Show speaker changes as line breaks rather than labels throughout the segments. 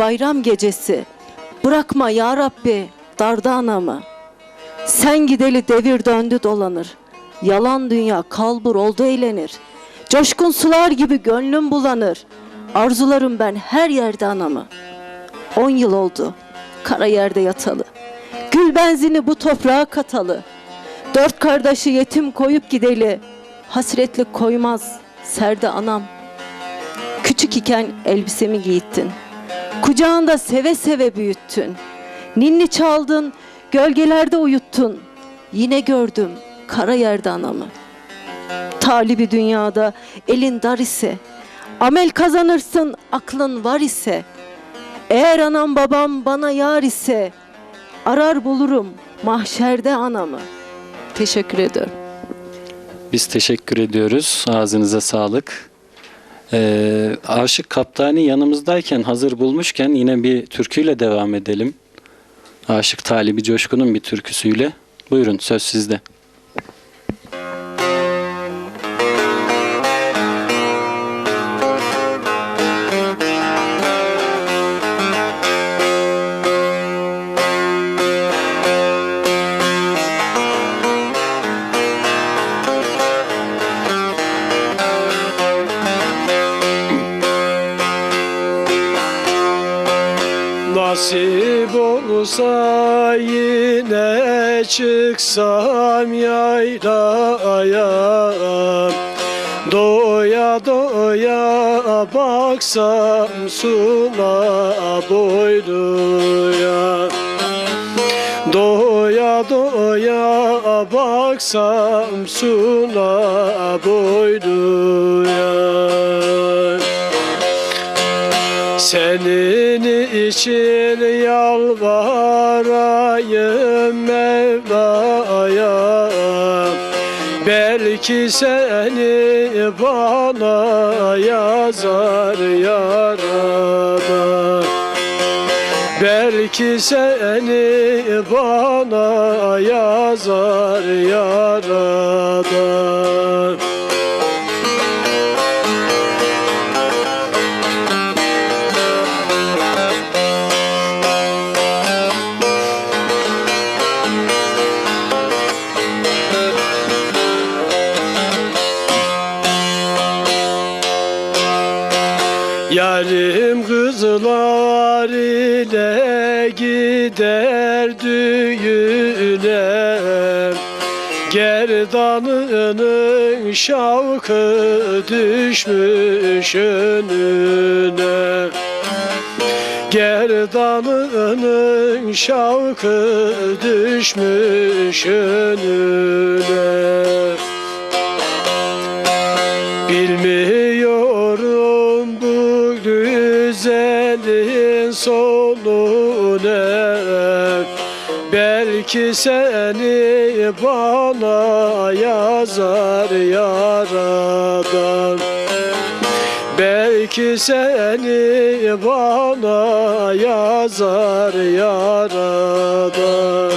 Bayram gecesi bırakma ya Rabbi darda anamı. Sen gideli devir döndü dolanır. Yalan dünya kalbur oldu eğlenir. Coşkun sular gibi gönlüm bulanır. Arzularım ben her yerde anamı. On yıl oldu kara yerde yatalı. Gül benzini bu toprağa katalı. Dört kardeşi yetim koyup gideli. Hasretlik koymaz serde anam. Küçük iken elbisemi giyittin. Kucağında seve seve büyüttün. Ninni çaldın, gölgelerde uyuttun. Yine gördüm kara yerde anamı. Talibi dünyada elin dar ise, amel kazanırsın aklın var ise. Eğer anam babam bana yar ise, arar bulurum mahşerde anamı. Teşekkür ediyorum.
Biz teşekkür ediyoruz. Ağzınıza sağlık. Ee, Aşık Kaptani yanımızdayken hazır bulmuşken yine bir türküyle devam edelim. Aşık Talibi Coşkun'un bir türküsüyle. Buyurun söz sizde.
Yine çıksam yaylaya Doya doya baksam suna boyluya Doya doya baksam suna boyluya senin için yalvarayım Mevla'ya Belki seni bana yazar yarada Belki seni bana yazar yarada Yarim kızlar ile gider düğüne Gerdanının şavkı düşmüş önüne. Gerdanının şavkı düşmüş önüne. Bilmiyorum Belki seni bana yazar yaradan. Belki seni bana yazar yaradan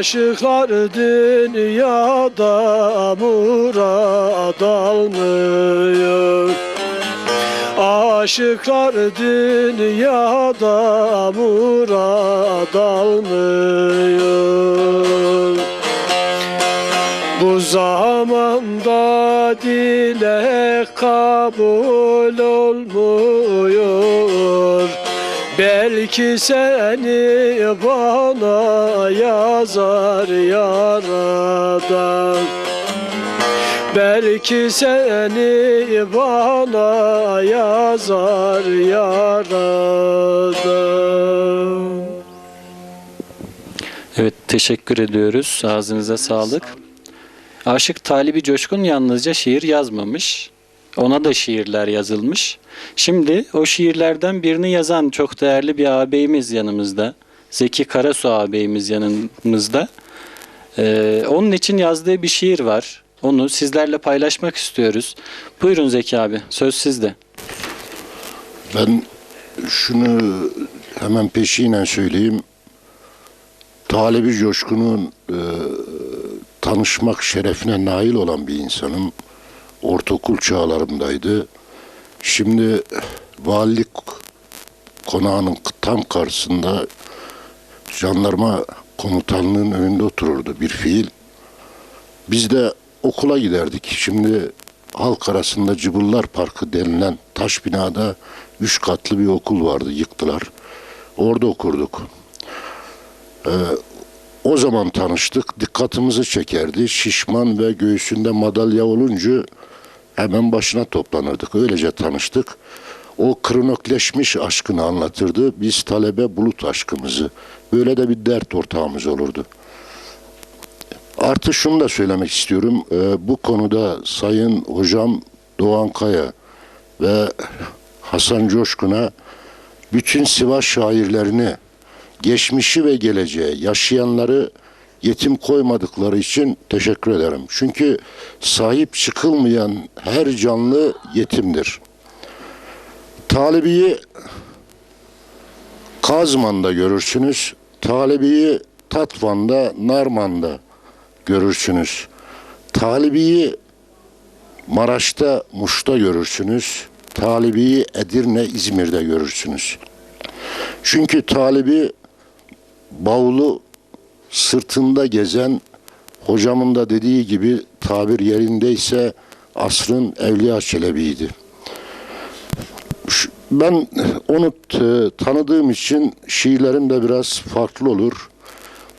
Aşıklar dünyada murad almıyor. Aşıklar dünyada murad almıyor. Bu zamanda dilek kabul olmuyor Belki seni bana yazar yaradan Belki seni bana yazar yaradan
Evet teşekkür ediyoruz. Ağzınıza sağlık. Aşık Talibi Coşkun yalnızca şiir yazmamış. Ona da şiirler yazılmış. Şimdi o şiirlerden birini yazan çok değerli bir ağabeyimiz yanımızda. Zeki Karasu ağabeyimiz yanımızda. Ee, onun için yazdığı bir şiir var. Onu sizlerle paylaşmak istiyoruz. Buyurun Zeki abi, söz sizde.
Ben şunu hemen peşinen söyleyeyim. Talebi Coşkun'un e, tanışmak şerefine nail olan bir insanım. Ortaokul çağlarımdaydı. Şimdi valilik konağının tam karşısında jandarma komutanlığının önünde otururdu bir fiil. Biz de okula giderdik. Şimdi halk arasında Cıbıllar Parkı denilen taş binada üç katlı bir okul vardı. Yıktılar. Orada okurduk. Ee, o zaman tanıştık. Dikkatimizi çekerdi. Şişman ve göğsünde madalya olunca hemen başına toplanırdık. Öylece tanıştık. O kronikleşmiş aşkını anlatırdı. Biz talebe bulut aşkımızı. Böyle de bir dert ortağımız olurdu. Artı şunu da söylemek istiyorum. Ee, bu konuda Sayın Hocam Doğan Kaya ve Hasan Coşkun'a bütün Sivas şairlerini, geçmişi ve geleceği yaşayanları yetim koymadıkları için teşekkür ederim. Çünkü sahip çıkılmayan her canlı yetimdir. Talibi'yi Kazman'da görürsünüz. Talibi'yi Tatvan'da, Narman'da görürsünüz. Talibi'yi Maraş'ta, Muş'ta görürsünüz. Talibi'yi Edirne, İzmir'de görürsünüz. Çünkü Talibi bavulu sırtında gezen hocamın da dediği gibi tabir yerindeyse asrın Evliya Çelebi'ydi. Ben onu tanıdığım için şiirlerim de biraz farklı olur.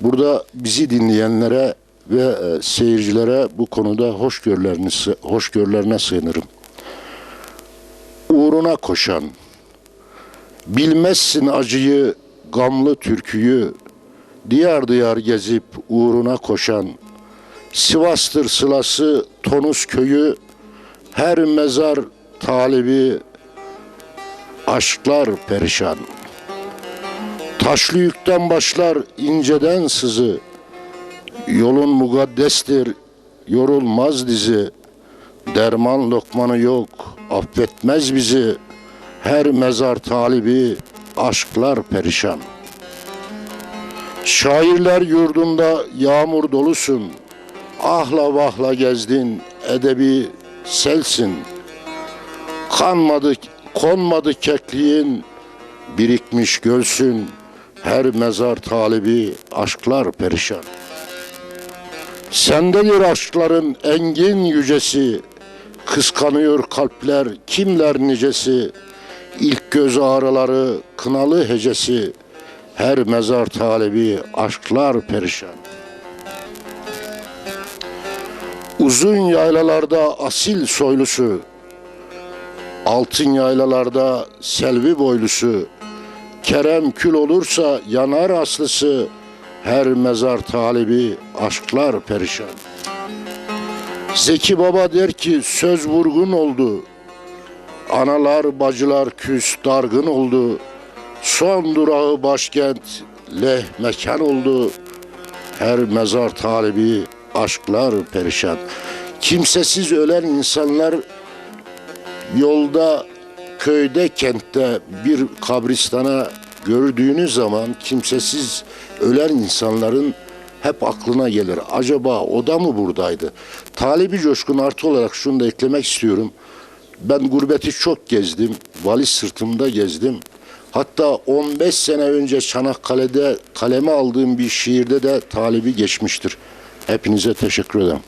Burada bizi dinleyenlere ve e, seyircilere bu konuda hoşgörülerini, hoşgörülerine sığınırım. Uğruna koşan, bilmezsin acıyı, gamlı türküyü, diyar diyar gezip uğruna koşan, Sivas'tır sılası Tonus köyü, her mezar talibi, aşklar perişan. Taşlı yükten başlar inceden sızı, Yolun mugaddestir, yorulmaz dizi. Derman lokmanı yok, affetmez bizi. Her mezar talibi, aşklar perişan. Şairler yurdunda yağmur dolusun. Ahla vahla gezdin, edebi selsin. Kanmadı, konmadı kekliğin, birikmiş gölsün. Her mezar talibi, aşklar perişan. Sendedir aşkların engin yücesi, kıskanıyor kalpler kimler nicesi, ilk göz ağrıları kınalı hecesi, her mezar talebi aşklar perişan. Uzun yaylalarda asil soylusu, altın yaylalarda selvi boylusu, kerem kül olursa yanar aslısı, her mezar talibi aşklar perişan. Zeki Baba der ki söz vurgun oldu. Analar bacılar küs dargın oldu. Son durağı başkent leh mekan oldu. Her mezar talibi aşklar perişan. Kimsesiz ölen insanlar yolda, köyde, kentte bir kabristana gördüğünüz zaman kimsesiz ölen insanların hep aklına gelir. Acaba o da mı buradaydı? Talibi Coşkun artı olarak şunu da eklemek istiyorum. Ben gurbeti çok gezdim. Valiz sırtımda gezdim. Hatta 15 sene önce Çanakkale'de kaleme aldığım bir şiirde de talibi geçmiştir. Hepinize teşekkür ederim.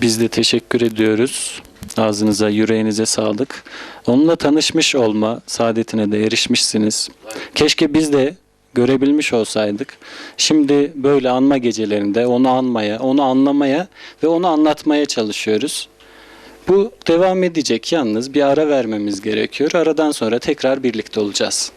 Biz de teşekkür ediyoruz. Ağzınıza, yüreğinize sağlık. Onunla tanışmış olma saadetine de erişmişsiniz. Keşke biz de görebilmiş olsaydık. Şimdi böyle anma gecelerinde onu anmaya, onu anlamaya ve onu anlatmaya çalışıyoruz. Bu devam edecek yalnız bir ara vermemiz gerekiyor. Aradan sonra tekrar birlikte olacağız.